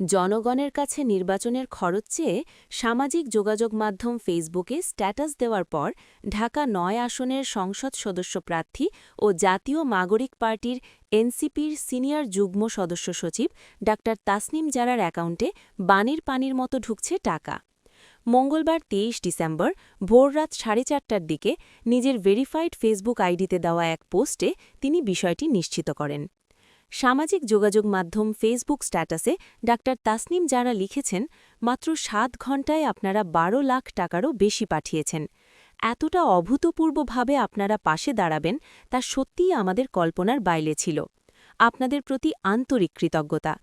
জনগণের কাছে নির্বাচনের খরচ চেয়ে সামাজিক যোগাযোগ মাধ্যম ফেসবুকে স্ট্যাটাস দেওয়ার পর ঢাকা নয় আসনের সংসদ সদস্য প্রার্থী ও জাতীয় নাগরিক পার্টির এনসিপির সিনিয়র যুগ্ম সদস্য সচিব ডা তাসনিম জারার অ্যাকাউন্টে বাণীর পানির মতো ঢুকছে টাকা। মঙ্গলবার তেইশ ডিসেম্বর ভোররাত সাড়ে চারটার দিকে নিজের ভেরিফাইড ফেসবুক আইডিতে দেওয়া এক পোস্টে তিনি বিষয়টি নিশ্চিত করেন। সামাজিক যোগাযোগ মাধ্যম ফেসবুক স্ট্যাটাসে ডা তাসনিম যারা লিখেছেন, মাত্র সাত ঘণ্টায় আপনারা বারো লাখ টাকারও বেশি পাঠিয়েছেন। এতটা অভূতপূর্বভাবে আপনারা পাশে দাঁড়াবেন, তা সত্যিই আমাদের কল্পনার বাইলে ছিল। আপনাদের প্রতি আন্তরিক কৃতজ্ঞতা।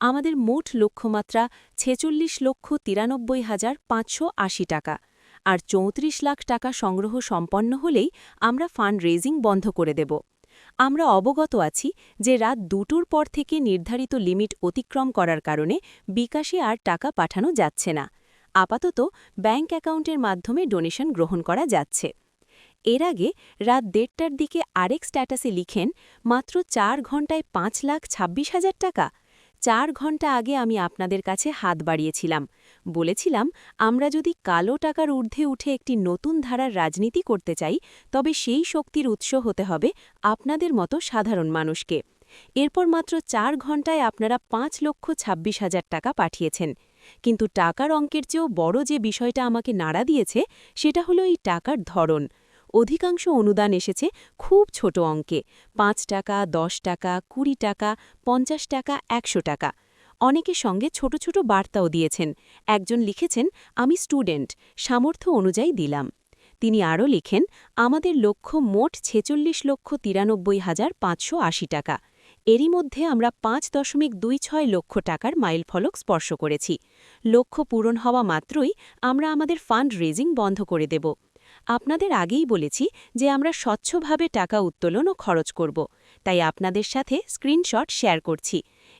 আমাদের মোট লক্ষ্যমাত্রা ছেচল্লিশ লক্ষ তিরানব্বই হাজার পাঁচশো আশি টাকা। আর চৌত্রিশ লাখ টাকা সংগ্রহ সম্পন্ন হলেই আমরা ফান্ড রেজিং বন্ধ করে দেব। আমরা অবগত আছি যে রাত দুটোর পর থেকে নির্ধারিত লিমিট অতিক্রম করার কারণে বিকাশে আর টাকা পাঠানো যাচ্ছে না। আপাতত ব্যাঙ্ক অ্যাকাউন্টের মাধ্যমে ডোনেশন গ্রহণ করা যাচ্ছে। এর আগে রাত দেড়টার দিকে আরেক স্ট্যাটাসে লিখেন, মাত্র চার ঘণ্টায় পাঁচ লাখ ছাব্বিশ হাজার টাকা। চার ঘণ্টা আগে আমি আপনাদের কাছে হাত বাড়িয়েছিলাম। বলেছিলাম, আমরা যদি কালো টাকার ঊর্ধ্বে উঠে একটি নতুন ধারার রাজনীতি করতে চাই, তবে সেই শক্তির উৎস হতে হবে আপনাদের মতো সাধারণ মানুষকে। এরপর মাত্র চার ঘন্টায় আপনারা পাঁচ লক্ষ ছাব্বিশ হাজার টাকা পাঠিয়েছেন। কিন্তু টাকার অঙ্কের চেয়েও বড় যে বিষয়টা আমাকে নাড়া দিয়েছে, সেটা হলো এই টাকার ধরন। অধিকাংশ অনুদান এসেছে খুব ছোট অঙ্কে। পাঁচ টাকা, দশ টাকা, কুড়ি টাকা, পঞ্চাশ টাকা, একশো টাকা। অনেকের সঙ্গে ছোট ছোট বার্তাও দিয়েছেন। একজন লিখেছেন, আমি স্টুডেন্ট, সামর্থ্য অনুযায়ী দিলাম। তিনি আরও লিখেন, আমাদের লক্ষ্য মোট ছেচল্লিশ লক্ষ তিরানব্বই হাজার পাঁচশো আশি টাকা। এরই মধ্যে আমরা পাঁচ দশমিক দুই ছয় লক্ষ টাকার মাইল ফলক স্পর্শ করেছি। লক্ষ্য পূরণ হওয়া মাত্রই আমরা আমাদের ফান্ড রেজিং বন্ধ করে দেব। আপনাদের আগেই বলেছি যে আমরা স্বচ্ছভাবে টাকা উত্তোলন ও খরচ করব। তাই আপনাদের সাথে স্ক্রিনশট শেয়ার করছি।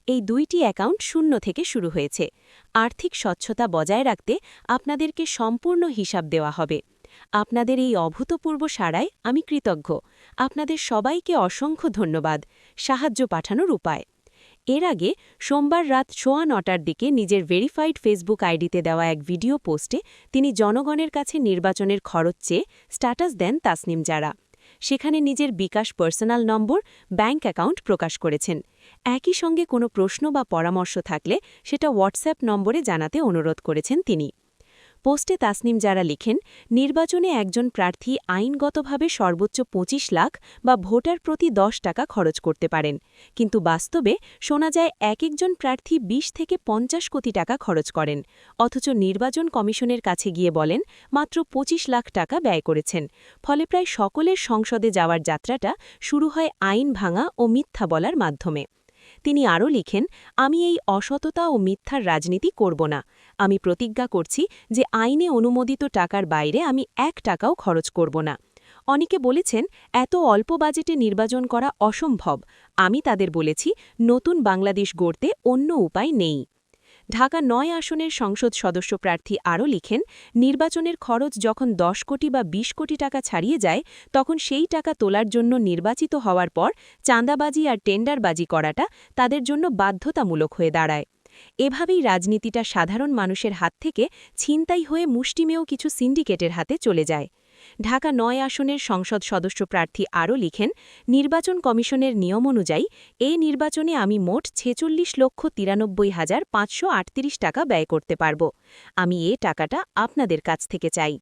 এই দুইটি অ্যাকাউন্ট শূন্য থেকে শুরু হয়েছে। আর্থিক স্বচ্ছতা বজায় রাখতে আপনাদেরকে সম্পূর্ণ হিসাব দেওয়া হবে। আপনাদের এই অভূতপূর্ব সাড়ায় আমি কৃতজ্ঞ। আপনাদের সবাইকে অসংখ্য ধন্যবাদ। সাহায্য পাঠানোর উপায়। এর আগে সোমবার রাত সোয়া নটার দিকে নিজের ভেরিফাইড ফেসবুক আইডিতে দেওয়া এক ভিডিও পোস্টে তিনি জনগণের কাছে নির্বাচনের খরচ চেয়ে স্ট্যাটাস দেন তাসনিম যারা সেখানে নিজের bKash personal number bank account প্রকাশ করেছেন। একই সঙ্গে কোনো প্রশ্ন বা পরামর্শ থাকলে সেটা হোয়াটসঅ্যাপ নম্বরে জানাতে অনুরোধ করেছেন তিনি। পোস্টে তাসনিম যারা লিখেন, নির্বাচনে একজন প্রার্থী আইনগতভাবে সর্বোচ্চ ২৫ লাখ বা ভোটার প্রতি দশ টাকা খরচ করতে পারেন। কিন্তু বাস্তবে শোনা যায় এক একজন প্রার্থী ২০ থেকে পঞ্চাশ কোটি টাকা খরচ করেন। অথচ নির্বাচন কমিশনের কাছে গিয়ে বলেন, মাত্র ২৫ লাখ টাকা ব্যয় করেছেন। ফলে প্রায় সকলের সংসদে যাওয়ার যাত্রাটা শুরু হয় আইন ভাঙা ও মিথ্যা বলার মাধ্যমে। তিনি আরও লিখেন, আমি এই অসততা ও মিথ্যার রাজনীতি করব না। আমি প্রতিজ্ঞা করছি যে আইনে অনুমোদিত টাকার বাইরে আমি এক টাকাও খরচ করব না। অনেকে বলেছেন, এত অল্প বাজেটে নির্বাচন করা অসম্ভব। আমি তাদের বলেছি, নতুন বাংলাদেশ গড়তে অন্য উপায় নেই। ঢাকা নয় আসনের সংসদ সদস্য প্রার্থী আরও লিখেন, নির্বাচনের খরচ যখন দশ কোটি বা ২০ কোটি টাকা ছাড়িয়ে যায়, তখন সেই টাকা তোলার জন্য নির্বাচিত হওয়ার পর চাঁদাবাজি আর টেন্ডারবাজি করাটা তাদের জন্য বাধ্যতামূলক হয়ে দাঁড়ায়। এভাবেই রাজনীতিটা সাধারণ মানুষের হাত থেকে ছিনতাই হয়ে মুষ্টিমেয় কিছু সিন্ডিকেটের হাতে চলে যায়। ঢাকা নয় আসনের সংসদ সদস্য প্রার্থী আরও লিখেন, নির্বাচন কমিশনের নিয়ম অনুযায়ী এ নির্বাচনে আমি মোট ছেচল্লিশ লক্ষ তিরানব্বই হাজার পাঁচশো টাকা ব্যয় করতে পারব। আমি এ টাকাটা আপনাদের কাছ থেকে চাই।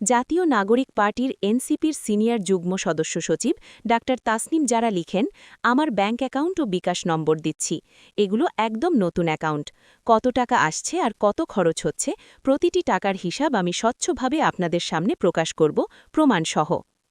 জাতীয় নাগরিক পার্টির এনসিপির সিনিয়র যুগ্ম সদস্য সচিব ডা তাসনিম যারা লিখেন, আমার ব্যাংক অ্যাকাউন্ট ও বিকাশ নম্বর দিচ্ছি। এগুলো একদম নতুন অ্যাকাউন্ট। কত টাকা আসছে আর কত খরচ হচ্ছে, প্রতিটি টাকার হিসাব আমি স্বচ্ছভাবে আপনাদের সামনে প্রকাশ করব, প্রমাণসহ।